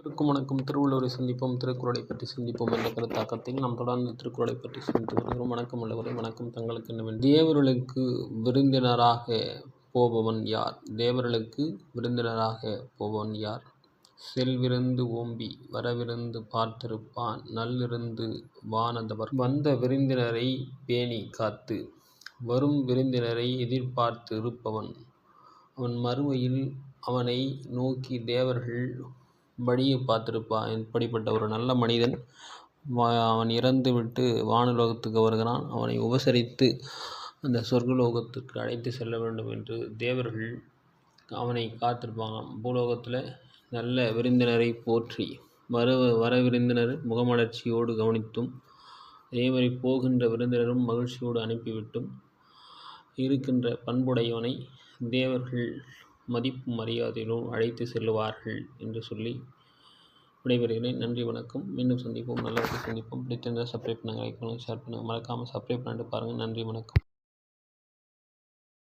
அனைவருக்கும் வணக்கம். திருவள்ளுவரை சிந்திப்போம் திருக்குறளை பற்றி சிந்திப்போம் என்ற கருத்தாக்கத்தில் நாம் தொடர்ந்து திருக்குறளை பற்றி சிந்தித்து வருகிறோம். வணக்கம் உள்ளவரை வணக்கம். தங்களுக்கு என்னவென்று தேவர்களுக்கு விருந்தினராக போபவன் யார்? தேவர்களுக்கு விருந்தினராக போபவன் யார்? செல்விருந்து ஓம்பி வரவிருந்து பார்த்திருப்பான் நல்லிருந்து வானந்தவர். வந்த விருந்தினரை பேணி காத்து வரும் விருந்தினரை எதிர்பார்த்து இருப்பவன் அவன் மறுமையில் அவனை நோக்கி தேவர்கள் வழியை பார்த்திருப்பான் இப்படிப்பட்ட ஒரு நல்ல மனிதன் அவன் இறந்து விட்டு வானுலோகத்துக்கு வருகிறான். அவனை உபசரித்து அந்த சொர்க்கலோகத்துக்கு அழைத்து செல்ல வேண்டும் என்று தேவர்கள் அவனை காத்திருப்பாங்களாம். பூலோகத்தில் நல்ல விருந்தினரை போற்றி வர வர விருந்தினர் முகமலர்ச்சியோடு கவனித்தும் அதே மாதிரி போகின்ற விருந்தினரும் மகிழ்ச்சியோடு அனுப்பிவிட்டும் இருக்கின்ற பண்புடையவனை தேவர்கள் மதிப்பு மரியாதையிலும் அழைத்து செல்லுவார்கள் என்று சொல்லி விடைபெறுகிறேன். நன்றி வணக்கம். மீண்டும் சந்திப்போம். நல்ல சந்திப்போம். பிடித்திருந்தால் சப்ஸ்கிரைப் பண்ணுங்கள் லைக் பண்ணுங்கள் ஷேர் பண்ணுங்கள். மறக்காமல் சப்ஸ்கிரைப் பண்ணிட்டு பாருங்கள். நன்றி வணக்கம்.